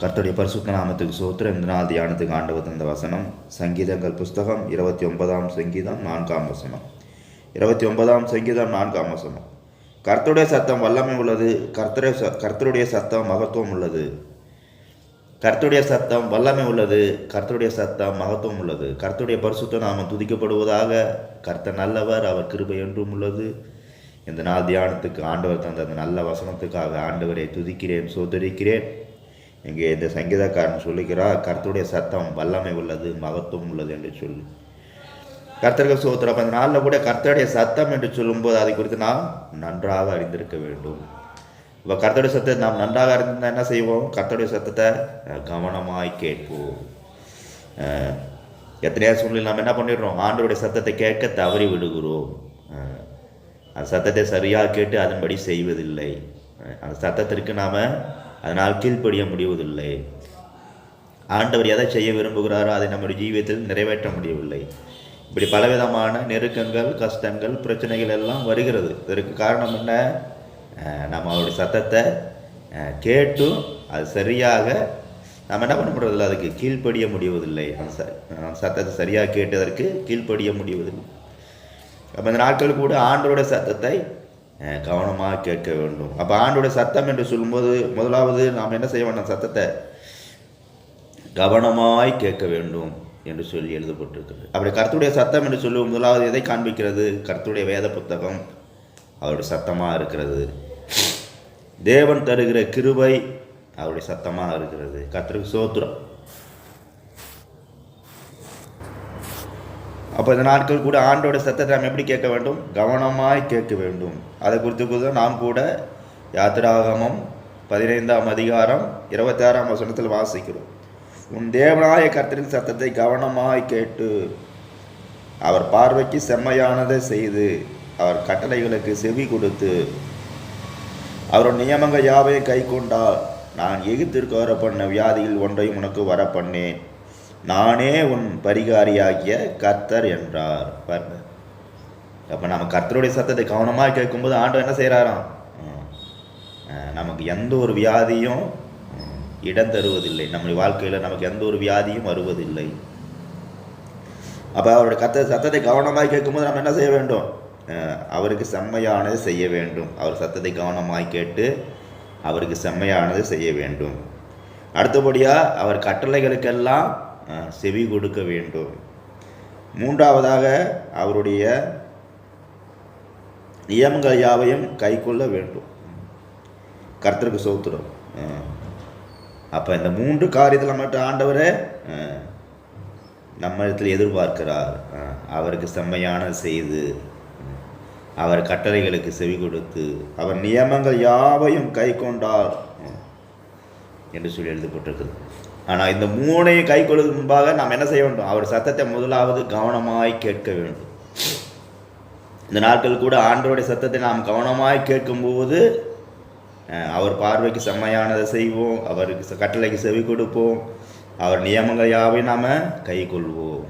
கர்த்தருடைய பரிசுத்த நாமத்துக்கு சோத்திரம் இந்த நாள் தியானத்துக்கு ஆண்டவர் தந்த வசனம் சங்கீதங்கள் புஸ்தகம் இருபத்தி ஒன்பதாம் சங்கீதம் நான்காம் வசனம். இருபத்தி ஒன்பதாம் சங்கீதம் நான்காம் வசனம். கர்த்தருடைய சத்தம் வல்லமை உள்ளது கர்த்தரை ச கர்த்தருடைய சத்தம் மகத்துவம் உள்ளது. கர்த்தருடைய சத்தம் வல்லமை உள்ளது கர்த்தருடைய சத்தம் மகத்துவம் உள்ளது. கர்த்தருடைய பரிசுத்த நாமம் துதிக்கப்படுவதாக கர்த்தர் நல்லவர் அவர் கிருபை என்றும் உள்ளது. இந்த நாள் தியானத்துக்கு ஆண்டவர் தந்த அந்த நல்ல வசனத்துக்காக ஆண்டவரை துதிக்கிறேன் சோதரிக்கிறேன் இங்கே இந்த சங்கீதக்காரன் சொல்லுகிறார் கர்த்தருடைய சத்தம் வல்லமை உள்ளது மகத்துவம் உள்ளது என்று சொல்லி. கர்த்தர்கள் சோத்திரம் அப்ப அந்த நாளில் கூட கர்த்தருடைய சத்தம் என்று சொல்லும்போது அதை குறித்து நாம் நன்றாக அறிந்திருக்க வேண்டும். இப்போ கர்த்தருடைய சத்தத்தை நாம் நன்றாக அறிந்திருந்தால் என்ன செய்வோம்? கர்த்தருடைய சத்தத்தை கவனமாய் கேட்போம். அஹ், எத்தனையோ சூழ்நிலை நாம் என்ன பண்ணிடுறோம்? ஆண்டவருடைய சத்தத்தை கேட்க தவறி விடுகிறோம். அந்த சத்தத்தை சரியாக கேட்டு அதன்படி செய்வதில்லை. அந்த சத்தத்திற்கு நாம் அதனால் கீழ்ப்படிய முடிவதில்லை. ஆண்டவர் எதை செய்ய விரும்புகிறாரோ அதை நம்முடைய ஜீவியத்தில் நிறைவேற்ற முடியவில்லை. இப்படி பலவிதமான நெருக்கங்கள் கஷ்டங்கள் பிரச்சனைகள் எல்லாம் வருகிறது. இதற்கு காரணம் என்ன? நம்ம அவருடைய சத்தத்தை கேட்டும் அது சரியாக நம்ம என்ன பண்ண முடியறதில்ல அதுக்கு கீழ்ப்படிய முடிவதில்லை. அந்த ச சத்தத்தை சரியாக கேட்டதற்கு கீழ்ப்படிய முடிவதில்லை. அப்போ இந்த நாட்கள் கூட ஆண்டோடைய சத்தத்தை கவனமாக கேட்க வேண்டும். அப்போ ஆண்டுடைய சத்தம் என்று சொல்லும்போது முதலாவது நாம் என்ன செய்ய வேண்டும்? சத்தத்தை கவனமாய் கேட்க வேண்டும் என்று சொல்லி எழுதப்பட்டிருக்கிறது. அப்படி கருத்துடைய சத்தம் என்று சொல்லும் முதலாவது எதை காண்பிக்கிறது? கருத்துடைய வேத புத்தகம் அவருடைய சத்தமாக இருக்கிறது. தேவன் தருகிற கிருபை அவருடைய சத்தமாக இருக்கிறது. கர்த்தருக்கு சோத்திரம் அப்போ இந்த நாட்கள் கூட ஆண்டோட சத்தத்தை நாம் எப்படி கேட்க வேண்டும்? கவனமாய் கேட்க வேண்டும். அதை குறித்து கூட நாம் கூட யாத்திராகமம் பதினைந்தாம் அதிகாரம் இருபத்தாறாம் வசனத்தில் வாசிக்கிறோம். உன் தேவனாய கர்த்தரின் சத்தத்தை கவனமாய் கேட்டு அவர் பார்வைக்கு செம்மையானதை செய்து அவர் கட்டளைகளுக்கு செவி கொடுத்து அவரோட நியமங்கள் யாவையும் கை கொண்டால் நான் எகிப்திற்கு வர பண்ண வியாதியில் ஒன்றையும் உனக்கு வர பண்ணேன் நானே உன் பரிகாரியாகிய கர்த்தர் என்றார். பாருங்க அப்போ நம்ம கர்த்தருடைய சத்தத்தை கவனமாக கேட்கும்போது ஆண்டவர் என்ன செய்கிறாராம் நமக்கு எந்த ஒரு வியாதியும் இடம் தருவதில்லை. நம்முடைய வாழ்க்கையில் நமக்கு எந்த ஒரு வியாதியும் வருவதில்லை. அப்போ அவருடைய கத்த சத்தத்தை கவனமாக கேட்கும்போது நம்ம என்ன செய்ய வேண்டும்? அவருக்கு செம்மையானது செய்ய வேண்டும். அவர் சத்தத்தை கவனமாய் கேட்டு அவருக்கு செம்மையானதை செய்ய வேண்டும். அடுத்தபடியாக அவர் கட்டளைகளுக்கெல்லாம் செவி கொடுக்க வேண்டும். மூன்றாவதாக அவருடைய நியமங்கள் யாவையும் கை கொள்ள வேண்டும். கர்த்தருக்கு சோத்துடும் அப்போ இந்த மூன்று காரியத்தில் மட்டும் ஆண்டவரே நம்ம இடத்துல எதிர்பார்க்கிறார். அவருக்கு செம்மையான செய்து அவர் கட்டளைகளுக்கு செவி கொடுத்து அவர் நியமங்கள் யாவையும் கை கொண்டார் என்று சொல்லி எழுதப்பட்டிருக்குது. ஆனால் இந்த மூணையும் கை கொள்ளும் முன்பாக நாம் என்ன செய்ய வேண்டும்? அவர் சத்தத்தை முதலாவது கவனமாய் கேட்க வேண்டும். இந்த நாட்கள் கூட ஆண்டவருடைய சத்தத்தை நாம் கவனமாய் கேட்கும்போது அவர் பார்வைக்கு செம்மையானதை செய்வோம் அவருக்கு கட்டளைக்கு செவி கொடுப்போம் அவர் நியமங்கள் யாவை நாம் கை கொள்வோம்.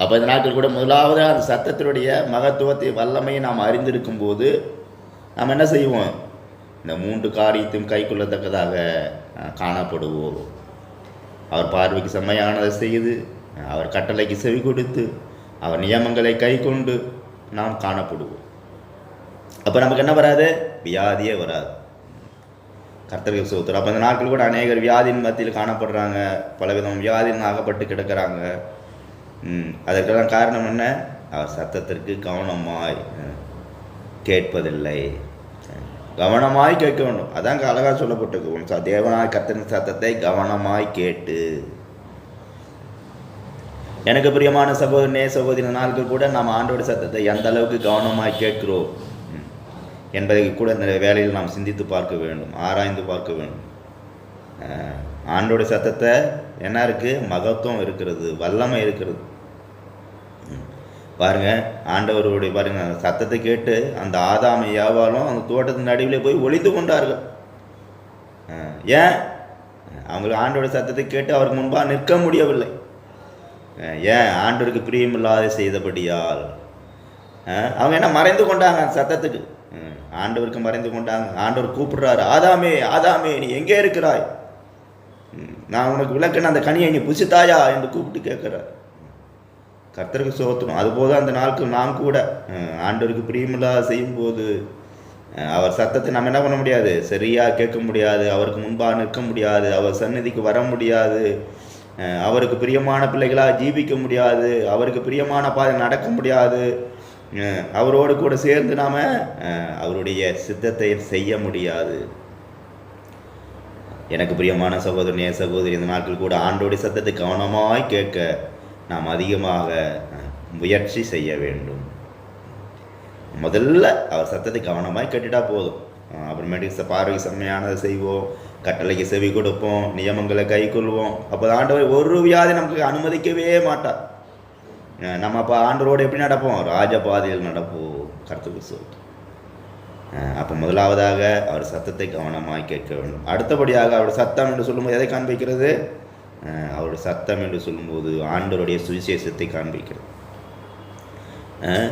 அப்போ இந்த நாட்கள் கூட முதலாவது அந்த சத்தத்தினுடைய மகத்துவத்தை வல்லமையை நாம் அறிந்திருக்கும் போது நாம் என்ன செய்வோம்? இந்த மூன்று காரியத்தையும் கை கொள்ளத்தக்கதாக காணப்படுவோம். அவர் பார்வைக்கு செம்மையானதை செய்து அவர் கட்டளைக்கு செவி கொடுத்து அவர் நியமங்களை கை கொண்டு நாம் காணப்படுவோம். அப்போ நமக்கு என்ன வராது? வியாதியே வராது. கர்த்தருக்கு சோத்திரம். அப்போ இந்த நாட்கள் கூட அநேகர் வியாதியின் மத்தியில் காணப்படுறாங்க. பலவிதம் வியாதியின் ஆகப்பட்டு கிடக்கிறாங்க. அதற்கெல்லாம் காரணம் என்ன? அவர் சத்தத்திற்கு கவனமாய் கேட்பதில்லை. கவனமாய் கேட்க வேண்டும். அதான் அழகாக சொல்லப்பட்டிருக்கு. உன் ச- தேவனாய் கர்த்தரின் சத்தத்தை கவனமாய் கேட்டு. எனக்கு பிரியமான சகோதரனே சகோதரி நாட்கள் கூட நாம் ஆண்டோட சத்தத்தை எந்த அளவுக்கு கவனமாய் கேட்கிறோம் என்பதை கூட இந்த வேலையில் நாம் சிந்தித்து பார்க்க வேண்டும் ஆராய்ந்து பார்க்க வேண்டும். ஆண்டோட சத்தத்தை என்ன இருக்குது மகத்துவம் இருக்கிறது வல்லமை இருக்கிறது. பாருங்க ஆண்டவருடைய பாருங்க அந்த சத்தத்தை கேட்டு அந்த ஆதாமை யாவாலும் அந்த தோட்டத்தின் நடுவில் போய் ஒளிந்து கொண்டார்கள். ஏன்? அவங்களுக்கு ஆண்டோட சத்தத்தை கேட்டு அவருக்கு முன்பாக நிற்க முடியவில்லை. ஏன்? ஆண்டவருக்கு பிரியமில்லாத செய்தபடியால். அவங்க என்ன மறைந்து கொண்டாங்க அந்த சத்தத்துக்கு? ஆண்டவருக்கு மறைந்து கொண்டாங்க. ஆண்டவர் கூப்பிடுறாரு ஆதாமே ஆதாமே நீ எங்கே இருக்கிறாய்? நான் உனக்கு விளக்குன அந்த கனியை நீ புசித்தாயா? என்று கூப்பிட்டு கேட்குறாரு. கர்த்தருக்கு சோத்தணும் அதுபோது அந்த நாட்கள் நாம் கூட ஆண்டோருக்கு ஆண்டவருக்கு பிரியமில்லாத செய்யும்போது அவர் சத்தத்தை நம்ம என்ன பண்ண முடியாது? சரியாக கேட்க முடியாது அவருக்கு முன்பாக நிற்க முடியாது அவர் சந்நிதிக்கு வர முடியாது அவருக்கு பிரியமான பிள்ளைகளாக ஜீவிக்க முடியாது அவருக்கு பிரியமான பாதை நடக்க முடியாது அவரோடு கூட சேர்ந்து நாம் அவருடைய சித்தத்தை செய்ய முடியாது. எனக்கு பிரியமான சகோதரனே சகோதரி இந்த நாட்கள் கூட ஆண்டோடைய சத்தத்தை கவனமாய் கேட்க நாம் அதிகமாக முயற்சி செய்ய வேண்டும். முதல்ல அவர் சத்தத்தை கவனமாய் கேட்டுட்டா போதும். அப்புறமேட்டுக்கு ச- செம்மையானதை செய்வோம் கட்டளைக்கு செவி கொடுப்போம் நியமங்களை கை கொள்வோம். அப்போ ஆண்டவர் ஒரு வியாதி நமக்கு அனுமதிக்கவே மாட்டார். நம்ம அப்போ ஆண்டரோடு எப்படி நடப்போம்? ராஜபாதையில் நடப்போம் கருத்துக்கு சொல்லிட்டு. அப்போ முதலாவதாக அவர் சத்தத்தை கவனமாக கேட்க வேண்டும். அடுத்தபடியாக அவர் சத்தம் என்று சொல்லும்போது எதை காண்பிக்கிறது? அவரோட அவருடைய சத்தம் என்று சொல்லும்போது ஆண்டவருடைய சுவிசேஷத்தை காண்பிக்கிறது.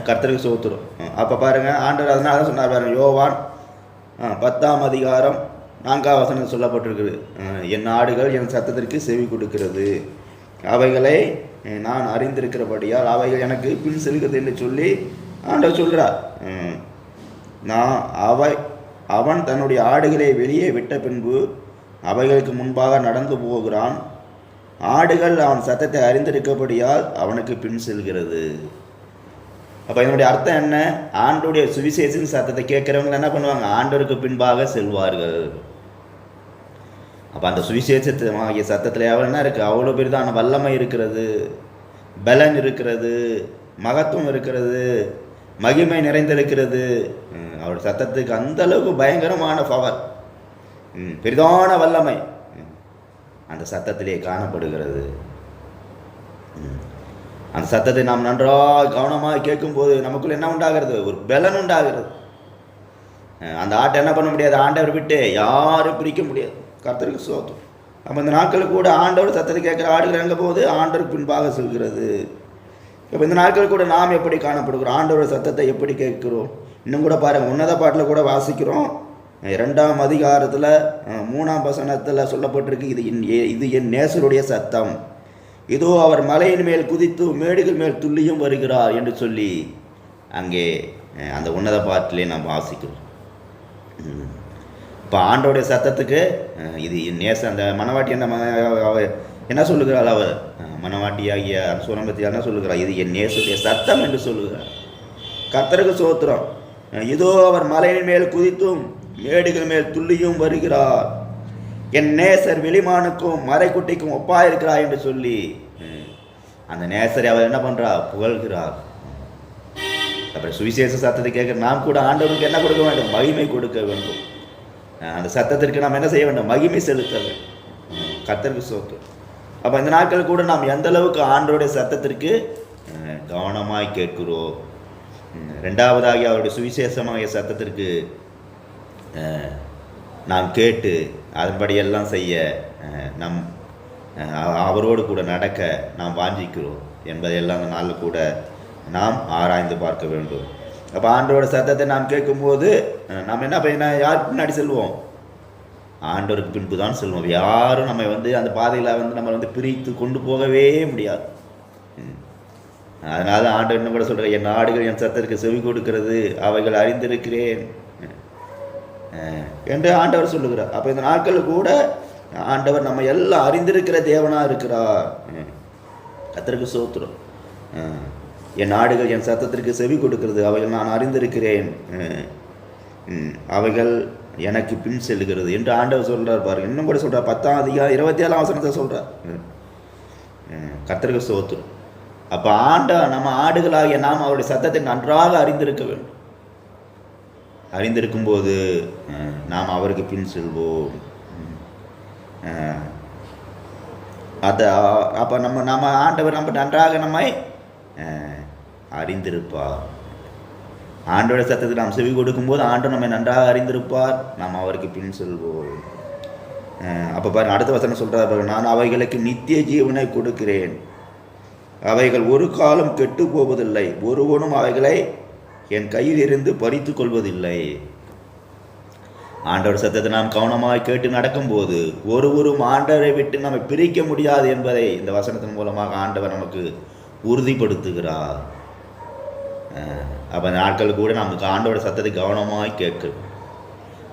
கர்த்தருக்கு சோத்துரும். அப்போ பாருங்க ஆண்டவர் அதனால தான் சொன்னார் பாருங்க யோவான் பத்தாம் அதிகாரம் நான்காம் வசனம் சொல்லப்பட்டிருக்குது. என் ஆடுகள் என் சத்தத்திற்கு செவி கொடுக்கிறது. அவைகளை நான் அறிந்திருக்கிறபடியால் அவைகள் எனக்கு பின் செல்கிறது என்று சொல்லி ஆண்டவர் சொல்கிறார் நான் அவை அவன் தன்னுடைய ஆடுகளை வெளியே விட்ட பின்பு அவைகளுக்கு முன்பாக நடந்து போகிறான். ஆடுகள் அவன் சத்தத்தை அறிந்திருக்கபடியால் அவனுக்கு பின் செல்கிறது. அப்போ இதனுடைய அர்த்தம் என்ன? ஆண்டுடைய சுவிசேஷின் சத்தத்தை கேட்குறவங்க என்ன பண்ணுவாங்க? ஆண்டவருக்கு பின்பாக செல்வார்கள். அப்போ அந்த சுவிசேஷமாகிய சத்தத்தில் எவ்வளோ என்ன இருக்குது அவ்வளோ பெரிதான வல்லமை இருக்கிறது. பலன் இருக்கிறது. மகத்துவம் இருக்கிறது. மகிமை நிறைந்திருக்கிறது. அவருடைய சத்தத்துக்கு அந்த அளவுக்கு பயங்கரமான பவர் ம், பெரிதான வல்லமை. அந்த சத்தத்திலே காணப்படுகிறது. அந்த சத்தத்தை நாம் நன்றாக கவனமாக கேட்கும்போது நமக்குள்ள என்ன உண்டாகிறது? ஒரு பலன் உண்டாகிறது. அந்த ஆட்டை என்ன பண்ண முடியாது? ஆண்டவர் விட்டு யாரும் பிரிக்க முடியாது. கர்த்தருக்கு சோத்தம் அப்போ இந்த நாட்களுக்கு கூட ஆண்டவர் சத்தத்தை கேட்குற ஆடுகள் எங்கே போகுது ஆண்டவருக்கு பின்பாக செல்கிறது. இப்போ இந்த நாட்கள் கூட நாம் எப்படி காணப்படுகிறோம்? ஆண்டவர் சத்தத்தை எப்படி கேட்கிறோம்? இன்னும் கூட பாருங்கள் உன்னத பாட்டில் கூட வாசிக்கிறோம். இரண்டாம் அதிகாரத்தில் மூணாம் வசனத்தில் சொல்லப்பட்டிருக்கு இது என் இது என் நேசருடைய சத்தம். இதோ அவர் மலையின் மேல் குதித்து மேடுகள் மேல் துள்ளியும் வருகிறார் என்று சொல்லி அங்கே அந்த உன்னத பாட்டிலே நாம் வாசிக்கிறோம். இப்போ ஆண்டோடைய சத்தத்துக்கு இது என் நேச அந்த மனவாட்டி என்ன ம- என்ன சொல்லுகிறாள் அவர் அஹ், மனவாட்டியாகிய சுரம்பத்தி என்ன சொல்லுகிறாள்? இது என் நேசுடைய சத்தம் என்று சொல்லுகிறார். கர்த்தருக்கு சோத்திரம். இதோ அவர் மலையின் மேல் குதித்தும் மேடுகள் மேல் துள்ளியும் வருகிறார். என் நேசர் வெளிமானுக்கும் மறைக்குட்டிக்கும் ஒப்பாயிருக்கிறார் என்று சொல்லி அந்த நேசரை அவர் என்ன பண்ணுறா புகழ்கிறார். அப்புறம் சுவிசேஷ சத்தத்தை கேட்க நாம் கூட ஆண்டவருக்கு என்ன கொடுக்க வேண்டும்? மகிமை கொடுக்க வேண்டும். அந்த சத்தத்திற்கு நாம் என்ன செய்ய வேண்டும்? மகிமை செலுத்த வேண்டும். அஹ் சோத்து. அப்போ இந்த நாட்கள் கூட நாம் எந்த அளவுக்கு ஆண்டவருடைய சத்தத்திற்கு கவனமாய் கேட்கிறோம்? ரெண்டாவதாகி அவருடைய சுவிசேஷமாக சத்தத்திற்கு நாம் கேட்டு அதன்படியெல்லாம் செய்ய நம் அவரோடு கூட நடக்க நாம் வாஞ்சிக்கிறோம் என்பதையெல்லாம் அந்த நாளில் கூட நாம் ஆராய்ந்து பார்க்க வேண்டும். அப்போ ஆண்டோட சத்தத்தை நாம் கேட்கும்போது நாம் என்ன பண்ண யார் பின்னாடி செல்வோம்? ஆண்டவருக்கு பின்பு தான் செல்வோம். யாரும் நம்ம வந்து அந்த பாதையில் வந்து நம்ம வந்து பிரித்து கொண்டு போகவே முடியாது. அதனால் அதனால ஆண்டவர் என்ன கூட சொல்கிற என் நாடுகள் என் சத்தத்திற்கு செவி கொடுக்கிறது அவைகள் அறிந்திருக்கிறேன். என்று ஆண்டவர் சொல்லுகிறார். அப்போ இந்த நாட்களில் கூட ஆண்டவர் நம்ம எல்லாம் அறிந்திருக்கிற தேவனாக இருக்கிறார். அஹ் கர்த்தருக்கு சோத்திரம். என் ஆடுகள் என் சத்தத்திற்கு செவி கொடுக்கிறது அவைகள் நான் அறிந்திருக்கிறேன். அவைகள் எனக்கு பின் செல்கிறது என்று ஆண்டவர் சொல்றார் பாருங்க. இன்னும் கூட சொல்றார். பத்தாம் அதிகாரம் இருபத்தி ஏழாம் வசனத்தை. ம், கர்த்தருக்கு சோத்திரம். அப்போ ஆண்ட நம்ம ஆடுகளாகிய நாம் அவருடைய சத்தத்தை நன்றாக அறிந்திருக்க வேண்டும். அறிந்திருக்கும்போது போது நாம் அவருக்கு பின் செல்வோம். ம். அத அப்போ நம்ம நம்ம ஆண்டவர் நம்ம நன்றாக நம்மை அறிந்திருப்பார். ஆண்டோட சத்தத்துக்கு நாம் செவி கொடுக்கும்போது ஆண்டு நம்மை நன்றாக அறிந்திருப்பார். நாம் அவருக்கு பின் செல்வோம். அப்போ பாருங்க அடுத்த வசனம் சொல்கிறார் பாருங்க நான் அவைகளுக்கு நித்திய ஜீவனை கொடுக்கிறேன். அவைகள் ஒரு காலம் கெட்டு போவதில்லை. ஒருவனும் அவைகளை என் கையில் இருந்து பறித்து கொள்வதில்லை. ஆண்டவர் சத்தத்தை நாம் கவனமாக கேட்டு நடக்கும்போது ஒருவரும் ஆண்டவரை விட்டு நம்மை பிரிக்க முடியாது என்பதை இந்த வசனத்தின் மூலமாக ஆண்டவர் நமக்கு உறுதிப்படுத்துகிறார். அப்போ நாட்கள் கூட நமக்கு ஆண்டோட சத்தத்தை கவனமாய் கேட்கும்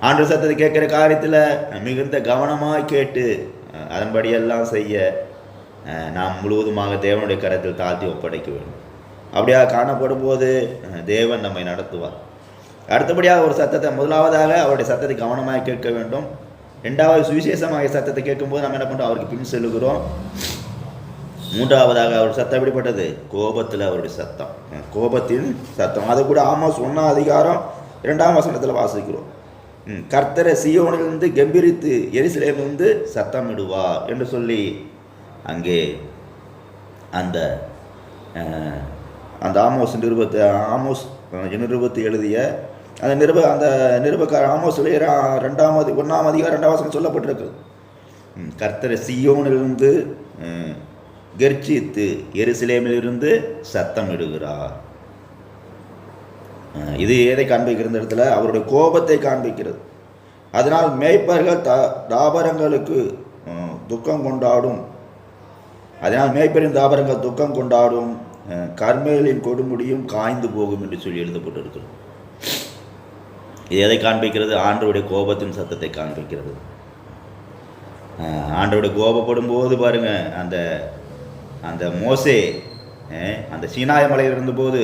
ஆண்டவர் சத்தத்தை கேட்குற காரியத்தில் மிகுந்த கவனமாய் கேட்டு அதன்படியெல்லாம் செய்ய நாம் முழுவதுமாக தேவனுடைய கரத்தில் தாழ்த்தி ஒப்படைக்க வேண்டும். அப்படியாக காணப்படும் போது தேவன் நம்மை நடத்துவார். அடுத்தபடியாக ஒரு சத்தத்தை முதலாவதாக அவருடைய சத்தத்தை கவனமாக கேட்க வேண்டும். ரெண்டாவது சுவிசேஷமாக சத்தத்தை கேட்கும்போது நம்ம என்ன பண்ணுறோம் அவருக்கு பின் செல்லுகிறோம். மூன்றாவதாக அவர் சத்தம் எப்படிப்பட்டது? கோபத்தில் அவருடைய சத்தம். கோபத்தின் சத்தம். அது கூட ஆமாம் சொன்ன அதிகாரம் இரண்டாம் வசனத்தில் வாசிக்கிறோம். கர்த்தரை சியோனிலிருந்து கம்பீரித்து எரிசிலேமிலிருந்து சத்தம் இடுவார் என்று சொல்லி அங்கே அந்த அந்த ஆமோஸ் நிருபத்தை ஆமோஸ் நிருபத்தை எழுதிய அந்த நிருப அந்த நிருபக்கார ஆமோஸ் ரெண்டாம் அதி ஒன்றாம் அதிகாரம் ரெண்டாம் வசனம் சொல்லப்பட்டிருக்கு. கர்த்தர் சியோனிலிருந்து அஹ், எருசிலேமிலிருந்து எருசலேமிலிருந்து சத்தம் இடுகிறார். இது எதை காண்பிக்கிற இடத்துல? அவருடைய கோபத்தை காண்பிக்கிறது. அதனால் மேய்ப்பர்கள் த தாபரங்களுக்கு துக்கம் கொண்டாடும். அதனால் மேய்ப்பரின் தாபரங்கள் துக்கம் கொண்டாடும். கர்மைகளின் கொடுமுடியும் காய்ந்து போகும் என்று சொல்லி எழுதப்பட்டிருக்கிறது. இது எதை காண்பிக்கிறது? ஆண்டவருடைய கோபத்தின் சத்தத்தை காண்பிக்கிறது. ஆண்டவுடைய கோபப்படும் போது பாருங்க அந்த அந்த மோசே அந்த சீனாய மலையில் இருந்தபோது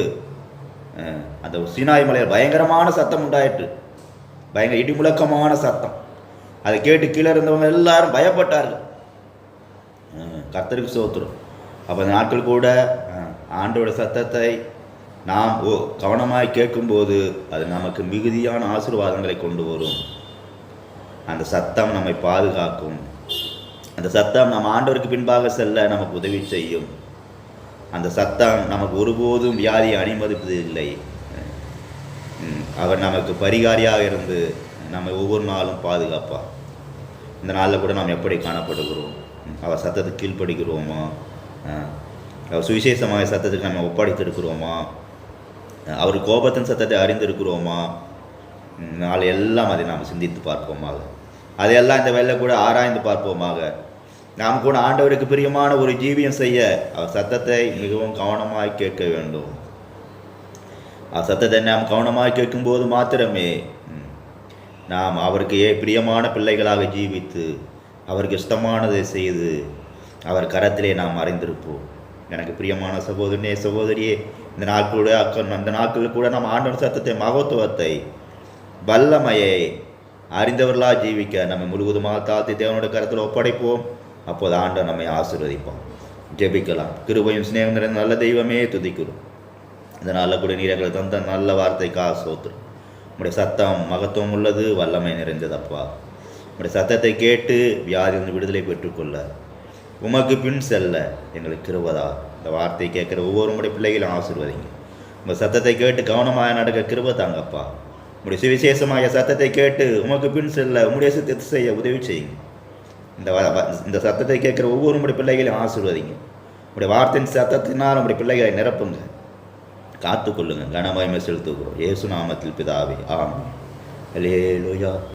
அந்த சீனாய் மலையில் பயங்கரமான சத்தம் உண்டாயிற்று. பயங்கர இடிமுழக்கமான சத்தம். அதை கேட்டு கீழே இருந்தவங்க எல்லாரும் பயப்பட்டார்கள். கத்தருக்கு கர்த்தருக்கு சோத்துரும் அப்போ அந்த நாட்கள் கூட ஆண்டோட சத்தத்தை நாம் ஓ கவனமாய் கேட்கும்போது அது நமக்கு மிகுதியான ஆசீர்வாதங்களை கொண்டு வரும். அந்த சத்தம் நம்மை பாதுகாக்கும். அந்த சத்தம் நம் ஆண்டவருக்கு பின்பாக செல்ல நமக்கு உதவி செய்யும். அந்த சத்தம் நமக்கு ஒருபோதும் வியாதியை அனுமதிப்பது இல்லை. அவர் நமக்கு பரிகாரியாக இருந்து நம்மை ஒவ்வொரு நாளும் பாதுகாப்பார். இந்த நாளில் கூட நாம் எப்படி காணப்படுகிறோம்? அவர் சத்தத்தை கீழ்ப்படுகிறோமா? சுவிசேஷமாக சத்தத்துக்கு நம்ம ஒப்படைத்திருக்கிறோமா? அவர் கோபத்தின் சத்தத்தை அறிந்திருக்கிறோமா? நாள் எல்லாம் அதை நாம் சிந்தித்து பார்ப்போமாக. அதையெல்லாம் இந்த வேலை கூட ஆராய்ந்து பார்ப்போமாக. நாம் கூட ஆண்டவருக்கு பிரியமான ஒரு ஜீவியம் செய்ய அவர் சத்தத்தை மிகவும் கவனமாய் கேட்க வேண்டும். அவர் சத்தத்தை நாம் கவனமாய் கேட்கும்போது மாத்திரமே நாம் அவருக்கு ஏ பிரியமான பிள்ளைகளாக ஜீவித்து அவருக்கு இஷ்டமானதை செய்து அவர் கரத்திலே நாம் அறிந்திருப்போம். எனக்கு பிரியமான சகோதரனே சகோதரியே இந்த நாட்களோட அக்கம் அந்த நாட்களில் கூட நம்ம ஆண்டவன் சத்தத்தை மகத்துவத்தை வல்லமையை அறிந்தவர்களாக ஜீவிக்க நம்ம முழுவதுமாக தாழ்த்தி தேவனோட கருத்தில் ஒப்படைப்போம். அப்போது ஆண்டவன் நம்மை ஆசீர்வதிப்போம் ஜெபிக்கலாம். கிருபையும் சிநேகம் நிறைந்த நல்ல தெய்வமே துதிக்கிறோம். இதனால் கூட நீரங்களை தந்த நல்ல வார்த்தைக்காக சோத்துரும் உங்களுடைய சத்தம் மகத்துவம் உள்ளது வல்லமை நிறைந்ததப்பா உங்களுடைய சத்தத்தை கேட்டு வியாதியிலிருந்து விடுதலை பெற்றுக்கொள்ள உமக்கு பின் செல்ல எங்களுக்கு கிருபதா. இந்த வார்த்தையை கேட்குற ஒவ்வொரு உங்களுடைய பிள்ளைகளும் ஆசிர்வதிங்க. உங்கள் சத்தத்தை கேட்டு கவனமாக நடக்க கிருப தாங்கப்பா. உங்களுடைய சுவிசேஷமாக சத்தத்தை கேட்டு உமக்கு பின் செல்ல உங்களுடைய சத்தத்தை செய்ய உதவி செய்யுங்க. இந்த இந்த சத்தத்தை கேட்குற ஒவ்வொரு உங்களுடைய பிள்ளைகளையும் ஆசிர்வதிங்க. உங்களுடைய வார்த்தையின் சத்தத்தினால் உங்களுடைய பிள்ளைகளை நிரப்புங்க. காத்துக்கொள்ளுங்க. கனமயமை செலுத்துகிறோம். இயேசு நாமத்தில் பிதாவே. ஆமாம் அல்லேலூயா